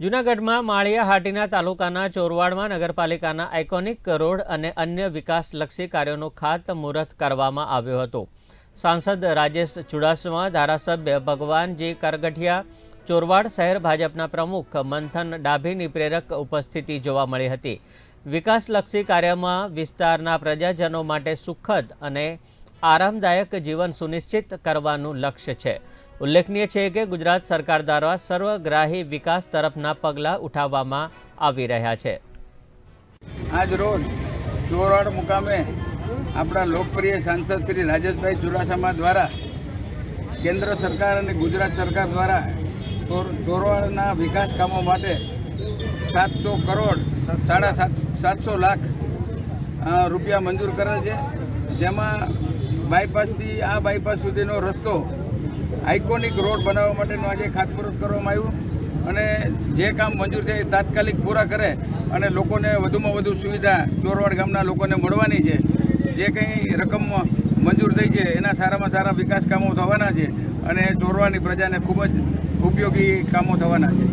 જૂનાગઢમાં માળિયા હાટીના તાલુકાના ચોરવાડમાં નગરપાલિકાના આઇકોનિક રોડ અને અન્ય વિકાસલક્ષી કાર્યોનું ખાતમુહૂર્ત કરવામાં આવ્યું હતું. સાંસદ રાજેશ ચુડાસમા, ધારાસભ્ય ભગવાનજી કરગઠિયા, ચોરવાડ શહેર ભાજપના પ્રમુખ મંથન ડાભીની પ્રેરક ઉપસ્થિતિ જોવા મળી હતી. વિકાસલક્ષી કાર્યમાં વિસ્તારના પ્રજાજનો માટે સુખદ અને આરામદાયક જીવન સુનિશ્ચિત કરવાનું લક્ષ્ય છે. ઉલ્લેખનીય છે કે ગુજરાત સરકાર દ્વારા સર્વગ્રાહી વિકાસ તરફના પગલાં ઉઠાવવામાં આવી રહ્યા છે. આજ રોજ ચોરવાડ મુકામે આપણા લોકપ્રિય સાંસદ શ્રી રાજેશભાઈ ચુડાસમા દ્વારા કેન્દ્ર સરકાર અને ગુજરાત સરકાર દ્વારા ચોર, ચોરવાડના વિકાસ કામો માટે સાતસો કરોડ, સાડા સાત, સાતસો લાખ રૂપિયા મંજૂર કરેલ છે. જેમાં બાયપાસથી આ બાયપાસ સુધીનો રસ્તો આઇકોનિક રોડ બનાવવા માટેનું આજે ખાતમુહૂર્ત કરવામાં આવ્યું. અને જે કામ મંજૂર છે એ તાત્કાલિક પૂરા કરે અને લોકોને વધુમાં વધુ સુવિધા ચોરવાડ ગામના લોકોને મળવાની છે. જે કંઈ રકમ મંજૂર થઈ છે, એના સારામાં સારા વિકાસ કામો થવાના છે અને ચોરવાડની પ્રજાને ખૂબ જ ઉપયોગી કામો થવાના છે.